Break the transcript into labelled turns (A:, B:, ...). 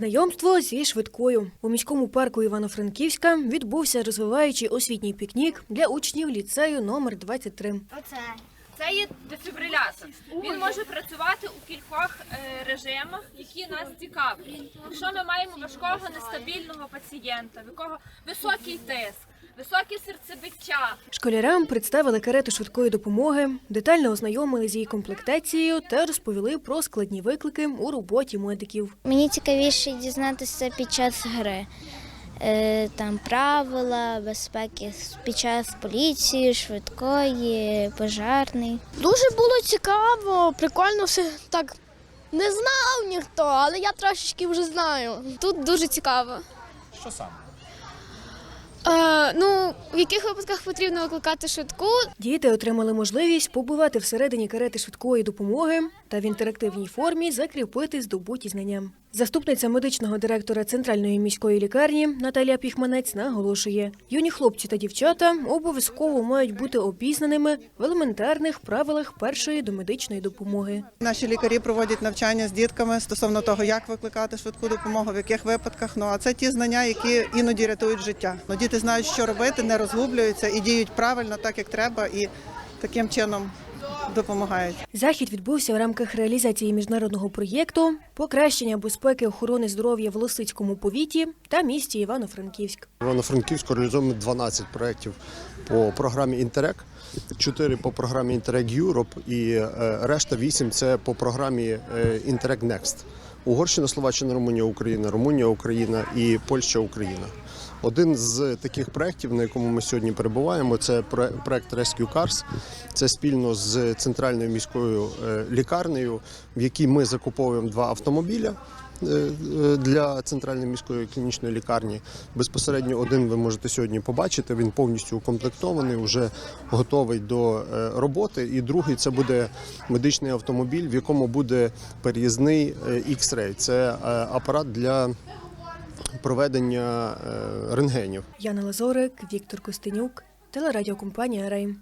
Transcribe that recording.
A: Знайомство зі швидкою у міському парку Івано-Франківська відбувся розвиваючий освітній пікнік для учнів ліцею номер 23.
B: Оце.
C: Це є дефібрилятор. Він може працювати у кількох е, режимах, які нас цікавлять. Якщо ми маємо важкого нестабільного пацієнта, в якого високий тиск, високе серцебиття,
A: Школярам представили карету швидкої допомоги, детально ознайомили з її комплектацією та розповіли про складні виклики у роботі медиків.
B: Мені цікавіше дізнатися під час гри. Е, Там правила безпеки під час поліції, швидкої, пожарний.
D: Дуже було цікаво, прикольно все так. Не знав ніхто, але я трошечки вже знаю. Тут дуже цікаво.
E: Що саме?
D: Ну, в яких випадках потрібно викликати швидку?
A: Діти отримали можливість побувати всередині карети швидкої допомоги та в інтерактивній формі закріпити здобуті знання. Заступниця медичного директора центральної міської лікарні Наталія Піхманець наголошує: юні хлопці та дівчата обов'язково мають бути обізнаними в елементарних правилах першої домедичної допомоги.
F: Наші лікарі проводять навчання з дітками стосовно того, як викликати швидку допомогу, в яких випадках. Ну а це ті знання, які іноді рятують життя. Ну, діти знають, що робити, не розгублюються і діють правильно, так як треба, і таким чином допомагають.
A: Захід відбувся в рамках реалізації міжнародного проєкту покращення безпеки охорони здоров'я в Лосицькому повіті та місті Івано-Франківськ.
G: Івано-Франківську реалізуємо 12 проєктів по програмі Інтерек, 4 по програмі Інтерек Юроп і е, решта 8 це по програмі Інтерек Next. Угорщина, Словаччина, Румунія, Україна, Румунія, Україна і Польща, Україна. Один з таких проєктів, на якому ми сьогодні перебуваємо, це про- проєкт Rescue Cars. Це спільно з центральною міською е, лікарнею, в якій ми закуповуємо два автомобіля е, е, для центральної міської клінічної лікарні. Безпосередньо один ви можете сьогодні побачити. Він повністю укомплектований, вже готовий до роботи. І другий це буде медичний автомобіль, в якому буде переїзний X-Ray. Це апарат для проведення е, рентгенів.
A: Яна Лазорик, Віктор Костенюк, телерадіокомпанія Рейм.